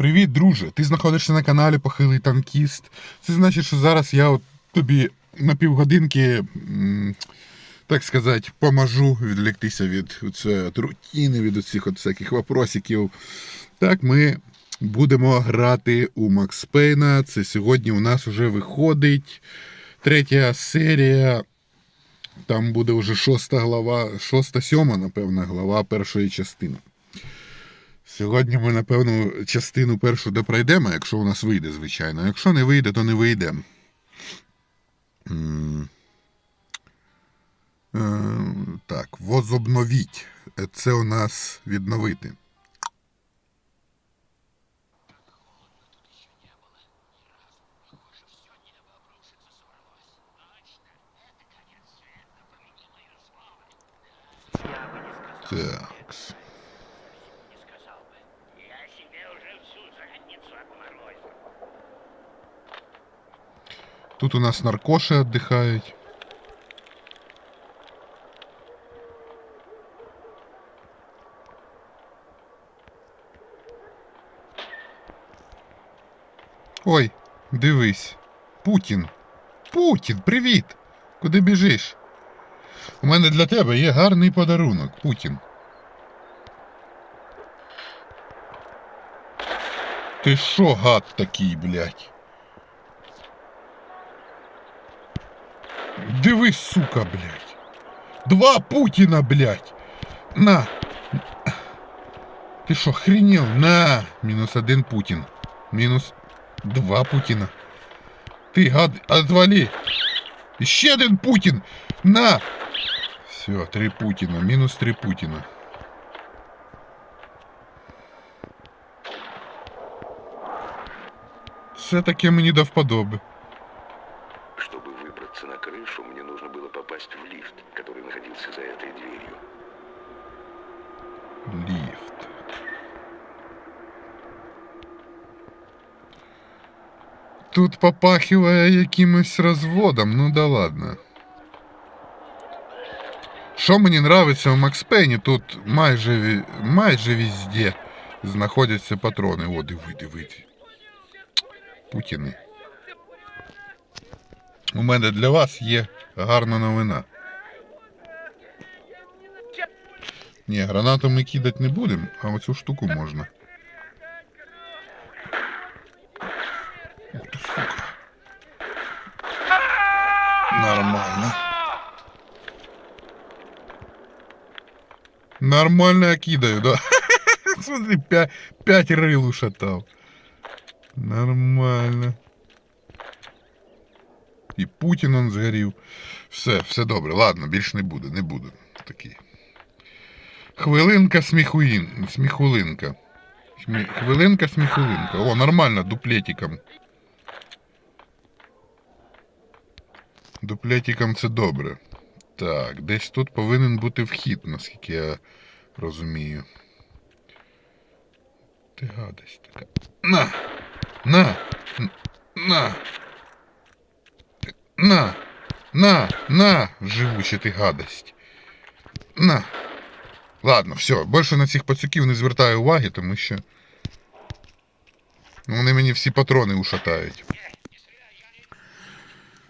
Привіт, друже! Ти знаходишся на каналі Похилий Танкіст. Це значить, що зараз я от тобі на півгодинки, так сказати, поможу відвліктися від, рутини, від усіх от всяких вопросиків. Так, ми будемо грати у Макс Пейна. Це сьогодні у нас вже виходить третя серія. Там буде вже шоста глава, шоста, сьома, напевно, глава першої частини. Сьогодні ми, напевно, частину першу допройдемо, якщо у нас вийде, звичайно. Якщо не вийде, то не вийде. Е, Так, возобновіть. Е, Це у нас відновити. Так. Я себе уже всю задницу обморозил. Тут у нас наркоши віддихають. Ой, дивись. Путін. Путін, привіт! Куди біжиш? У мене для тебе є гарний подарунок, Путін. Ти що, гад такий, блядь? Дивись, сука, блядь. Два Путіна, блядь. На. Ти що, хренел? На. Мінус один Путін. Мінус два Путіна. Ти гад, отвали. Ще один Путін. На. Все, три Путіна. Мінус три Путіна. Це таке мені до вподоби. Тут попахиває якимось розводом, ну да ладно. Що мені нравиться в Макс Пейні, тут майже, майже везде знаходяться патрони. О, диви, диви. Путіни. У мене для вас є гарна новина. Ні, гранату ми кидати не будемо, а оцю штуку можна. Ух ти, сука. Нормально. Нормально я кидаю, да? Смотри, пять, пять рыл ушатал. Нормально. І Путін он згорів. Все, все добре. Ладно, більше не буде, не буде. Такий. Хвилинка сміхуїн. Сміхулинка. Смі... Хвилинка сміхулинка. О, нормально, дуплетиком. Дуплетиком це добре. Так, десь тут повинен бути вхід, наскільки я розумію. Ти гадость така. На! На! Н- На! Ти- На! На! На! Живуча ти гадость. На! Ладно, все, більше на цих пацюків не звертаю уваги, тому що. ну, Вони мені всі патрони ушатають.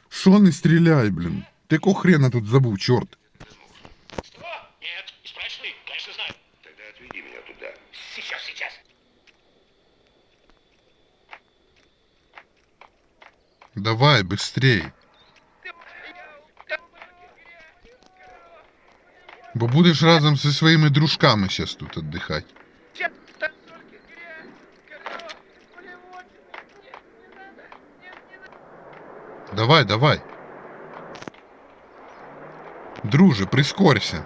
Що не стріляй, блін? Ти якого хрена тут забув, чорт? Давай, быстрей. Бо будеш разом зі своїми дружками зараз тут віддихати. Давай, давай. Друже, прискорься.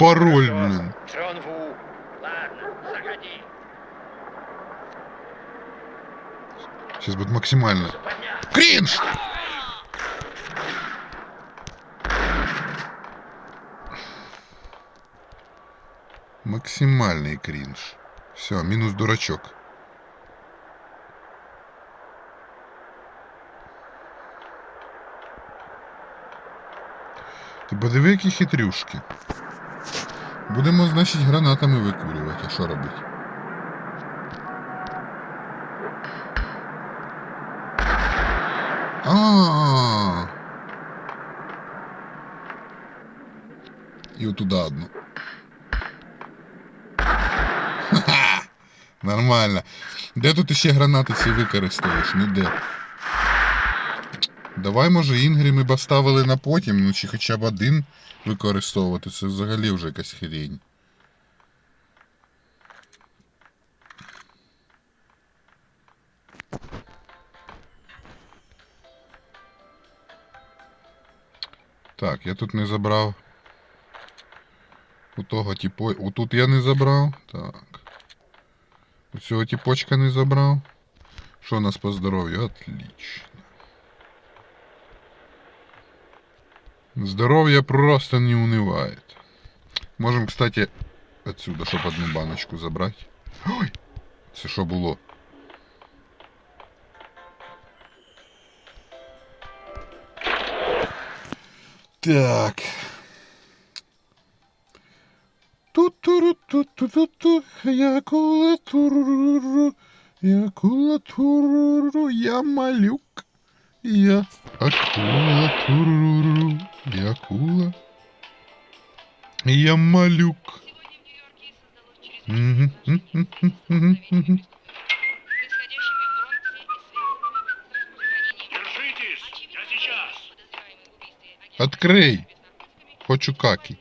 пароль, блин. Сейчас будет максимально. Кринж! Максимальный кринж. Все, минус дурачок. Ты подиви, хитрюшки. Будемо, значить, гранатами викурювати, а що робити? А-а-а! І отуда одну. Ха-ха! Нормально. Де тут ще гранати ці використовуєш? Ніде. Давай, може, інгрі ми б оставили на потім, ну чи хоча б один використовувати. Це взагалі вже якась хрень. Так, я тут не забрав. У того типу. Отут я не забрав. Так. У цього типочка не забрав. Що у нас по здоров'ю? Отлично. Здоровье просто не унывает. Можем, кстати, отсюда, щоб одну баночку забрати. Ой! Це що було? Так. Ту-туру-ту-ту-ту-ту, я кула туруру, я кула туруру, я малюк, я акула туруру, я акула, я малюк. Мгм. Держитесь! Я сейчас! Открий. Хочу каки.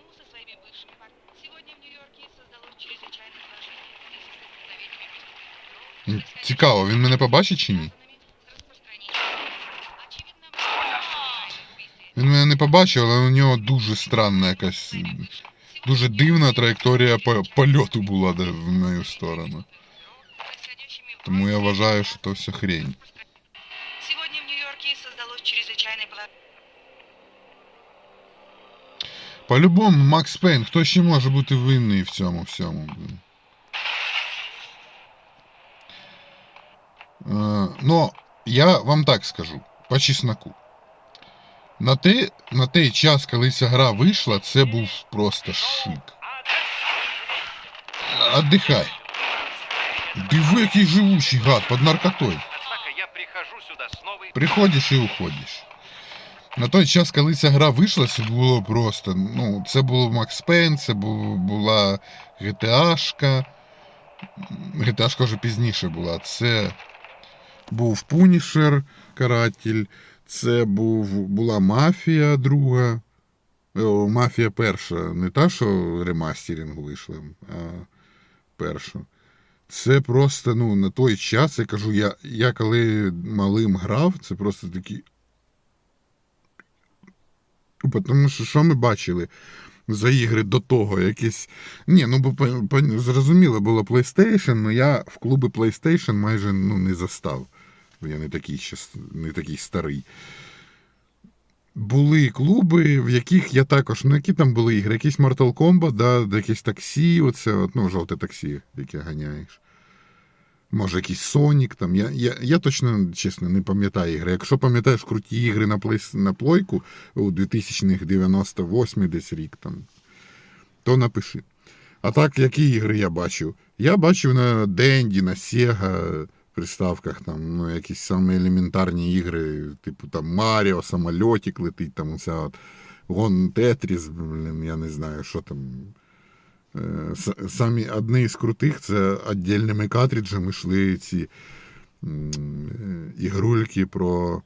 Цікаво, він мене побачить чи ні? побачив, але у нього дуже странна якась. Дуже дивна траєкторія по- польоту була де- в мою сторону. Тому я вважаю, що то все хрень. Сегодня в Нью-Йорке создалось чрезвычайное положение. По-любому, Макс Пейн, хто ще може бути винний в цьому всьому? блін? Е, ну, я вам так скажу, по чесноку. На, те, на той час, коли ця гра вийшла, це був просто шик. Отдихай. Диви, який живучий гад під наркотою. Приходиш і уходиш. На той час, коли ця гра вийшла, це було просто. Ну, це було Макс Пейн, це бу- була GTA-шка. GTA-шка вже пізніше була. Це був Пунішер, каратель, це був, була мафія друга. О, мафія перша. Не та, що ремастеринг вийшла, а перша. Це просто, ну, на той час, я кажу, я, я коли малим грав, це просто такі. Тому що що ми бачили за ігри до того? Якісь. Ні, ну бо зрозуміло було PlayStation, але я в клуби PlayStation майже ну, не застав. Я не такий, ще, не такий старий. Були клуби, в яких я також. Ну, які там були ігри? Якісь Mortal Kombat, да, якесь таксі, оце, ну, жовте таксі, яке ганяєш. Може, якийсь Сонік там. Я, я, я точно, чесно, не пам'ятаю ігри. Якщо пам'ятаєш круті ігри на, плей, на плойку у 2000-х 98 десь рік там, то напиши. А так, які ігри я бачив? Я бачив на Денді, на Sega приставках, там, ну, якісь саме елементарні ігри, типу там Маріо, самольотик летить, там оця от Гон Тетріс, блін, я не знаю, що там. Е, Самі одні з крутих це віддільними картриджами йшли ці е, ігрульки про.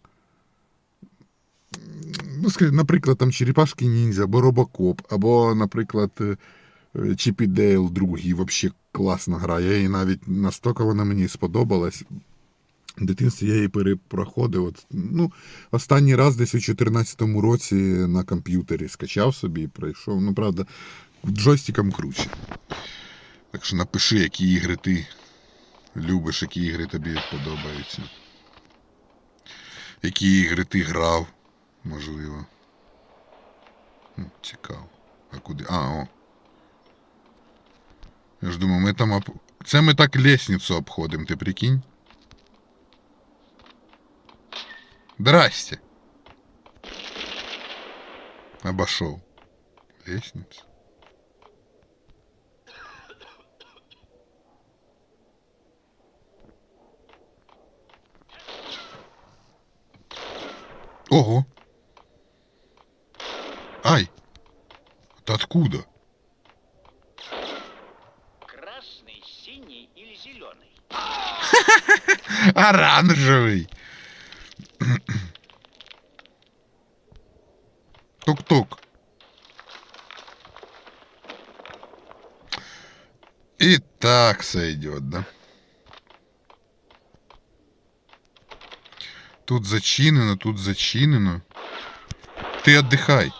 Ну, наприклад, там Черепашки Ніндзя, або Робокоп, або, наприклад, е, Чіпі Дейл другий, взагалі класна гра. Я її навіть настільки вона мені сподобалась. В дитинстві я її перепроходив. От, ну, останній раз десь у 2014 році на комп'ютері скачав собі і пройшов. Ну, правда, джойстиком круче. Так що напиши, які ігри ти любиш, які ігри тобі подобаються. Які ігри ти грав, можливо. Цікаво. А куди? А, о. Я ж думаю, ми там об... Це ми так лестницю обходимо, ти прикинь? Здрасте. Обошел. Лестница. Ого! Ай! Это откуда? Оранжевый! Тук-тук. И так сойдет, да? Тут зачинено, тут зачинено. Ти отдихай.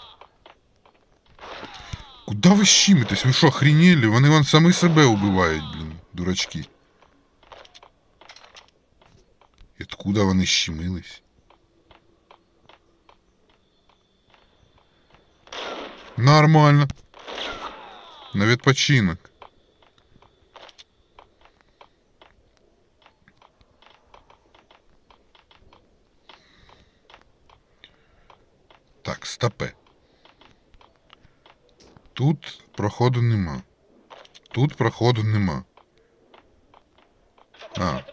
Куда ви щимитесь? Ви що, охренели? Вони вон самі себе убивають, блін, дурачки. Откуда вони щемились? Нормально. На відпочинок. Так, стопе. Тут проходу нема. Тут проходу нема. А.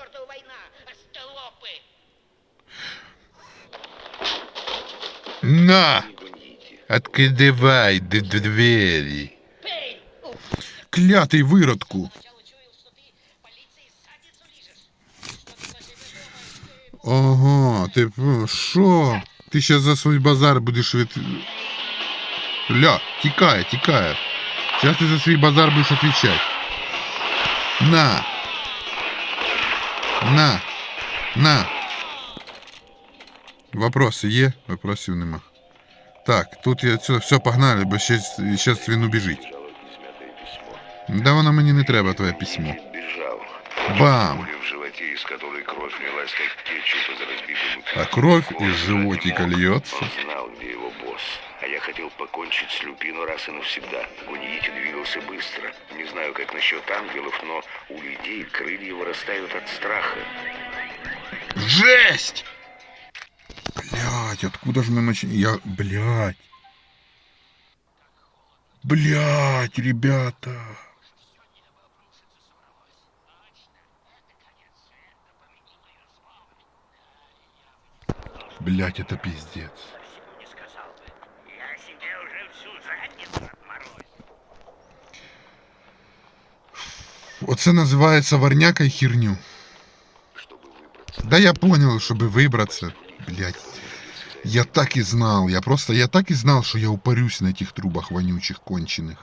чертова война! Остолопы! На! Не гоните. Откидывай д- д- двери. Пей! Уф, Клятый выродку. Сначала чуял, что ты полиции задницу лижешь. Что ты про себя думаешь? Ты Ага, ти п- що? Ти ще за свій базар будеш від. Ля, тікає, тікає. Зараз ти за свій базар будеш відповідати. На. На. На. Вопроси є? Вопросів нема. Так, тут я все, все погнали, бо ще ще він убіжить. Да воно мені не треба, твоє письмо. Бам! Из которой кровь лилась, как кетчуп из разбитого А кровь из животика льется. Он знал, где его босс. А я хотел покончить с Люпино раз и навсегда. Гуниити двигался быстро. Не знаю, как насчет ангелов, но у людей крылья вырастают от страха. Жесть! Блять, откуда же мы начали? Я, блять. Блять, ребята. Блять, это пиздец. не сказал бы. Я себе уже всю задницу отморозил. Оце називається варняка і херню. Да я понял, чтобы выбраться. Блять. Я так и знал. Я просто, я так и знал, что я упарюсь на этих трубах вонючих, конченых.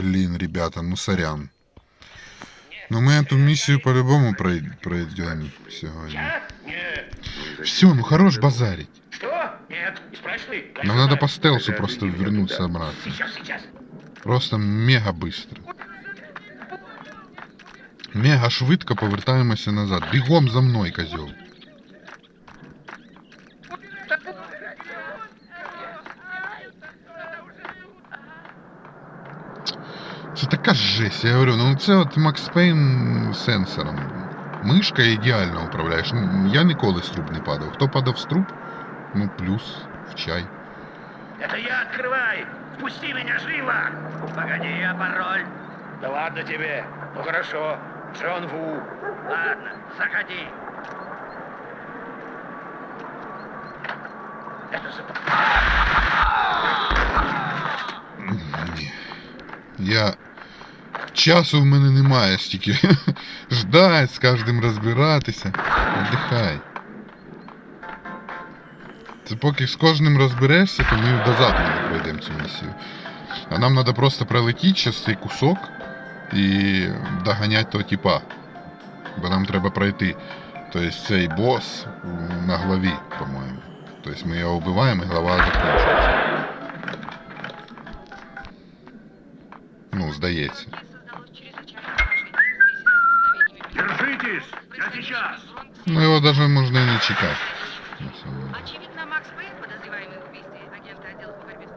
Блин, ребята, ну сорян. Но мы эту миссию по-любому прой- пройдем сегодня. Все, ну хорош базарить. Что? Нет. Нам надо по стелсу просто вернуться обратно. Просто мега быстро. Мега швидко повертаємося назад. Бігом за мною, козел. Це така жесть, я говорю, ну це от Макс Пейн з сенсором. Мишка ідеально управляєш. Ну, Я ніколи з труб не падав. Хто падав з труб, ну плюс в чай. Это я открывай! Впусти меня живо! Погоди, а пароль? Да ладно тебе. Ну хорошо. Джон Ву. Ладно, заходи. Это за... Ні. Я. Часу в мене немає стільки. Ждать, з кожним розбиратися. Віддихай. Це поки з кожним розберешся, то ми до завтра не пройдемо цю місію. А нам треба просто пролетіти через цей кусок і доганяти того типа. Бо нам треба пройти. Тобто цей бос на главі, по-моєму. Тобто ми його вбиваємо і глава закінчується. Ну, здається. Выйдешь? Я сейчас. Ну його навіть можна і не чекати. на самом деле. Очевидно, Макс Пейн, подозреваемый в убийстве агента отдела по борьбе с...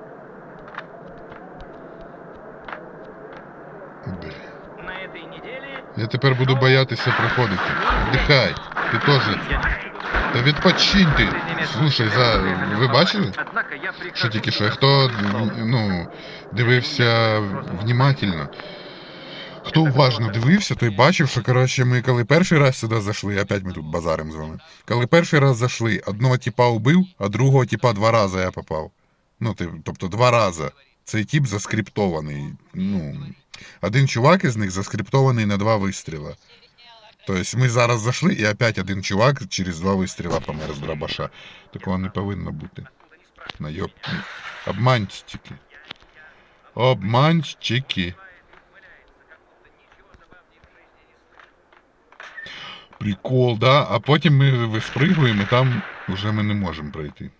Бля. На этой неделе Я тепер буду боятися приходити. Вдихай. Ти теж. Та відпочинь ти. Слушай, за... ви бачили? Однако я Що тільки що? Хто ну, дивився внімательно. Хто уважно дивився, той бачив, що коротше, ми коли перший раз сюди зайшли, опять ми тут базарим з вами. Коли перший раз зайшли, одного типа убив, а другого типа два рази я попав. Ну, ти- тобто два рази. Цей тип заскриптований. Ну, один чувак із них заскриптований на два вистріла. Тобто ми зараз зайшли, і опять один чувак через два вистріла помер з дробаша. Такого не повинно бути. Найоб... Обманщики. Обманщики. Прикол, да? А потім ми виспригуємо, і там вже ми не можемо пройти.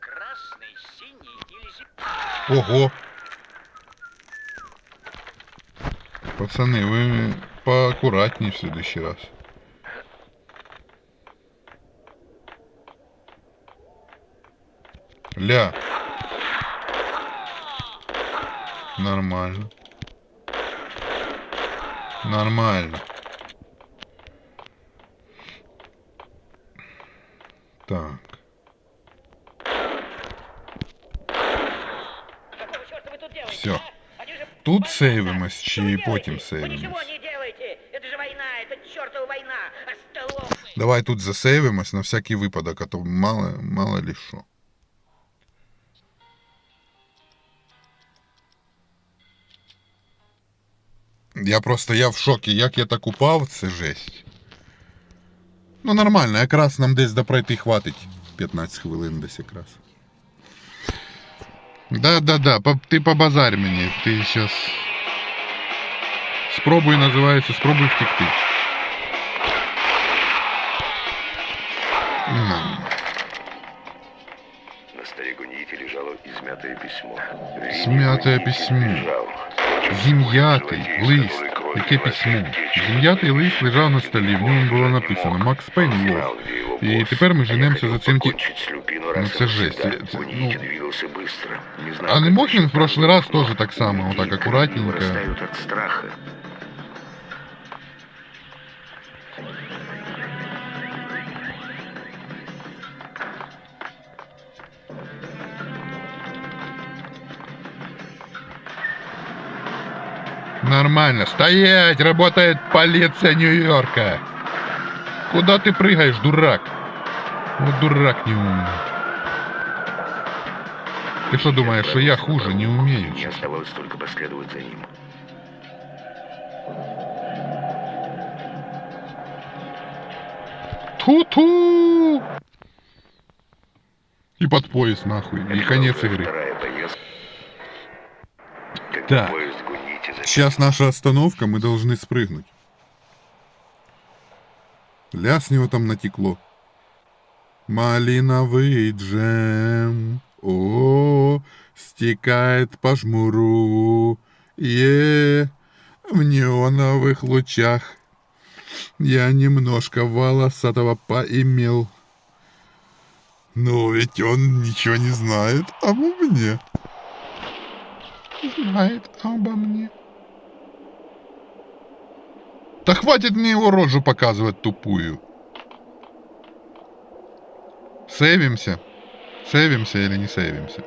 Красный, синий или зеленый? Ого! Пацани, ви поаккуратнее в следующий раз. Ля. Нормально. Нормально. Это же война, это чертова война. Остолопы. Давай тут засейвимось на всякий випадок, а то мало, мало ли що. Я просто я в шокі, як я так упав, це жесть. Ну нормально, якраз нам десь допройти хватить 15 хвилин десь якраз. Да, да, да, по- ти побазарь мені, ти щас. Спробуй називається, спробуй втекти. Ну. На столе Гуньити лежало измятое письмо. Смятое Гуньити письмо. лежал. Зім'ятий Злодей, лист. который кровью Яке письмо? расчерчил. Зім'ятий лист лежав на столі, в ньому було написано Макс Пейн лох. Знал, где его І босс. тепер ми А я женемося хотел за цим ті... покончить с Люпино Ну, раз це и жесть. навсегда. Це- це, Гуньити ну, двигался быстро. Не знаю, А не как мог він в еще прошлый там раз было, тоже так само, вот так Нормально. Стоять! Работает полиция Нью-Йорка. Куда ты прыгаешь, дурак? Вот дурак неумный. Ты что думаешь, что я хуже не умею? Мне чё? оставалось только последовать за ним. Ту-ту! И под пояс нахуй. И конец игры. Поездка. Так. поезд Сейчас наша остановка, мы должны спрыгнуть. Ля с него там натекло. Малиновый джем, о, стекает по жмуру, е, в неоновых лучах. Я немножко волосатого поимел. Но ведь он ничего не знает обо мне. Знает обо мне. Да хватит мне его рожу показывать тупую. Сейвимся. Сейвимся или не сейвимся?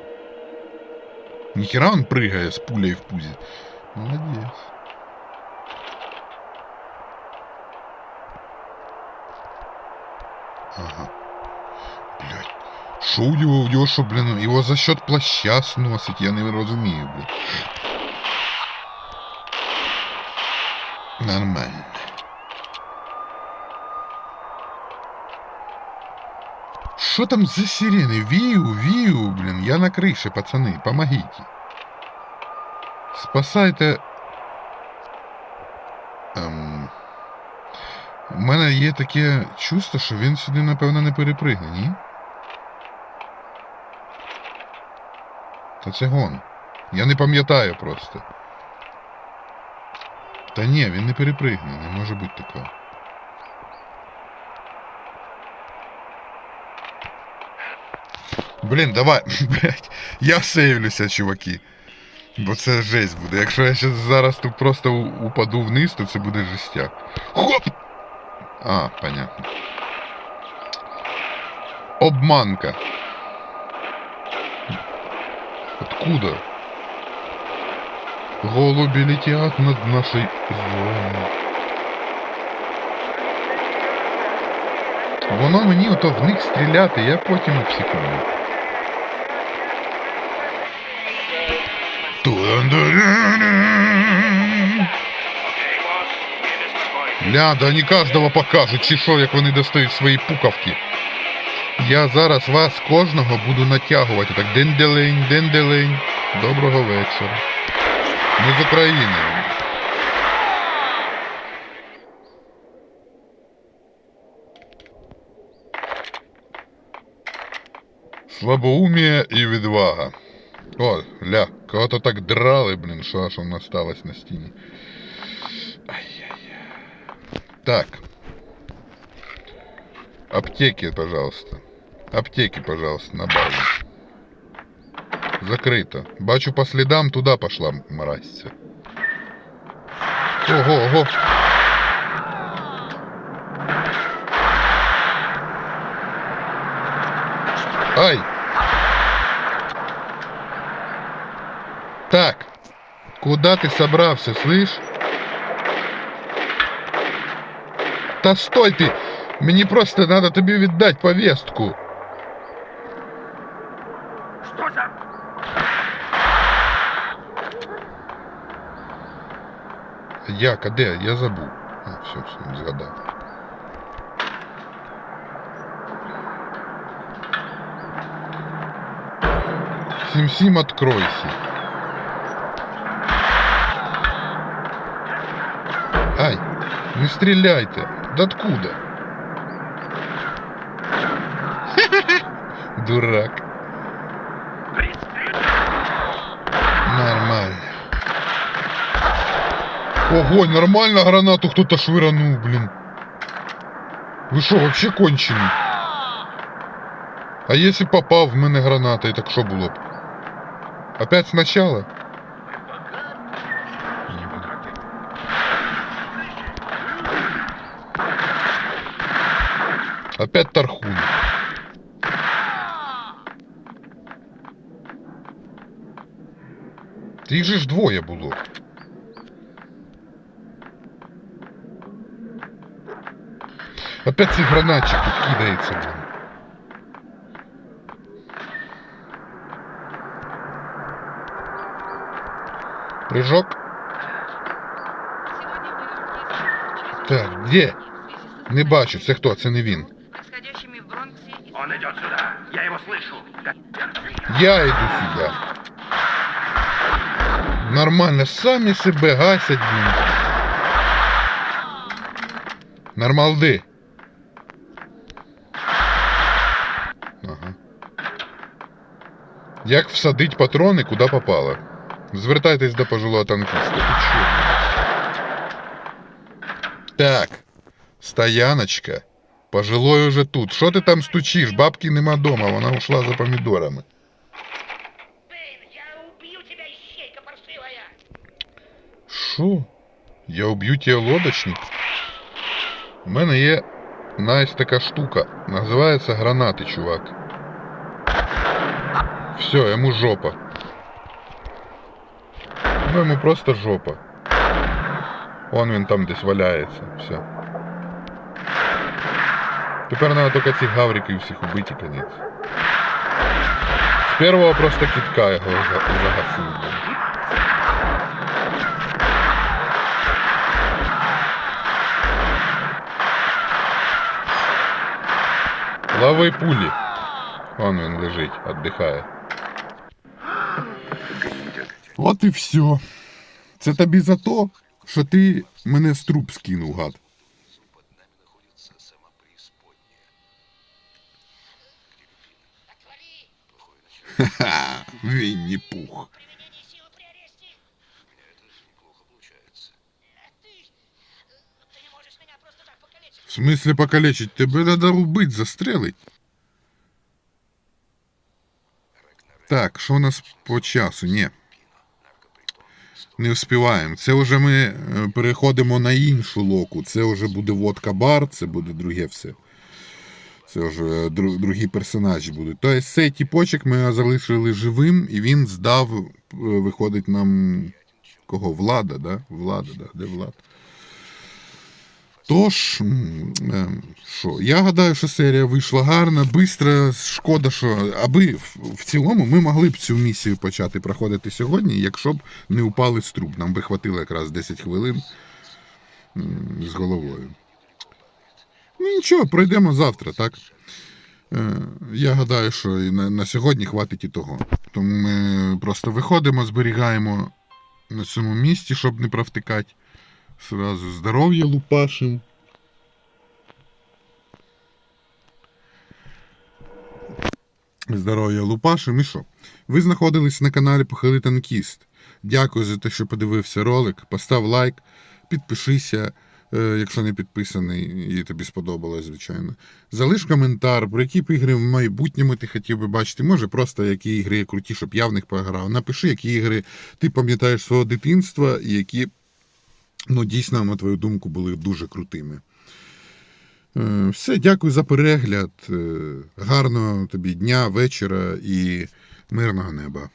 Нихера он прыгает с пулей в пузе. Молодец. Ага. Блять. Шо у него, у него шо, блин, его за счет плаща сносить, я не розумію, блин. Нормально. Что там за сирены? Виу, виу, блин, я на крыше, пацаны, помогите. Спасайте. Ем... У мене є таке чувство, що він сюди, напевно, не перепригне, ні? Та це гон. Я не пам'ятаю просто. Та ні, він не перепригне, не може бути такого. Блін, давай, блядь, я сейвлюся, чуваки. Бо це жесть буде. Якщо я щас зараз тут просто у- упаду вниз, то це буде жестяк. Хоп! А, понятно. Обманка. Откуда? Голуби летят над нашей зоною. Воно мені ото в них стріляти, я потім не. Ля, да не кожного покажуть, чи що, як вони достають свої пукавки. Я зараз вас кожного буду натягувати. Так, денделень, денделень. Доброго вечора. Ми з України. Слабоумие і відвага. О, ля, кого-то так драли, блін, що аж воно осталось на стіні. Ай-яй-яй. Так. Аптеки, пожалуйста. Аптеки, пожалуйста, на базу. Закрыто. Бачу по следам, туда пошла мразь. Ого, ого. Ай! Так. Куда ты собрался, слышь? Та стой ти! Мені просто надо тобі віддати повестку. Як, а де? Я забув. А, все, все, згадав. Сім-сім, откройся. Ай, не стреляйте. Да откуда? Дурак. Ого, нормально гранату кто-то швыранул, блин. Вы что, вообще конченый? А если попав в мене гранатой, так що було б? Опять сначала? Опять тархун. Їх же ж двоє було. Опять цей гранатчик тут кидається, блин. Прыжок. Сегодня в Нью-Йорке Так, чрезвычайное где? положение в связи со Не бачу, це хто? Це не він. происходящими в Бронксе и Он идет сюда. Я его слышу. Я йду сюди. Нормально, самі себе гасять, блін. Нормалди. Як всадить патрони, куди попало? Звертайтесь до пожилого танкіста. Так. Стояночка. Пожилой уже тут. Що ти там стучиш? Бабки нема дома, вона ушла за помідорами. Бэйн, я убью тебя, ищейка паршивая! Що? Я уб'ю тебе лодочник? У мене є найс така штука. Називається гранати, чувак. Все, йому жопа. Ну, йому просто жопа. Вон він там десь валяється. Все. Тепер треба тільки цих гавриків всіх убити і конець. З першого просто кітка його за- загасив. блін. Лови пулі. Вон він лежить, віддихає. От і все. Це тобі за то, що ти мене з труб скинув, гад. Ха-ха, Вінні пух. Ты смислі покалечить? Тебе треба убити, застрелить. Так, що у нас по часу? Ні. Не вспіваємо. Це вже ми е, переходимо на іншу локу. Це вже буде водка бар, це буде друге все. Це вже другі персонажі будуть. Тобто цей тіпочок ми залишили живим, і він здав, е, виходить нам кого? Влада, да? Влада, да? Де Влад? Тож, е, що, я гадаю, що серія вийшла гарна, бистра. Шкода, що аби в, цілому ми могли б цю місію почати проходити сьогодні, якщо б не упали з труб. Нам би хватило якраз 10 хвилин з головою. Ну нічого, пройдемо завтра, так? Е, Я гадаю, що і на, на сьогодні хватить і того. Тому ми просто виходимо, зберігаємо на цьому місці, щоб не провтикати. Сразу здоров'я лупашим. Здоров'я лупашим і що? Ви знаходились на каналі Похили Танкіст. Дякую за те, що подивився ролик. Постав лайк, підпишися, е, якщо не підписаний і тобі сподобалось, звичайно. Залиш коментар, про які б ігри в майбутньому ти хотів би бачити. Може, просто які ігри круті, щоб я в них пограв. Напиши, які ігри ти пам'ятаєш свого дитинства і які ну, дійсно, на твою думку, були дуже крутими. Е, Все, дякую за перегляд. Е, Гарного тобі дня, вечора і мирного неба.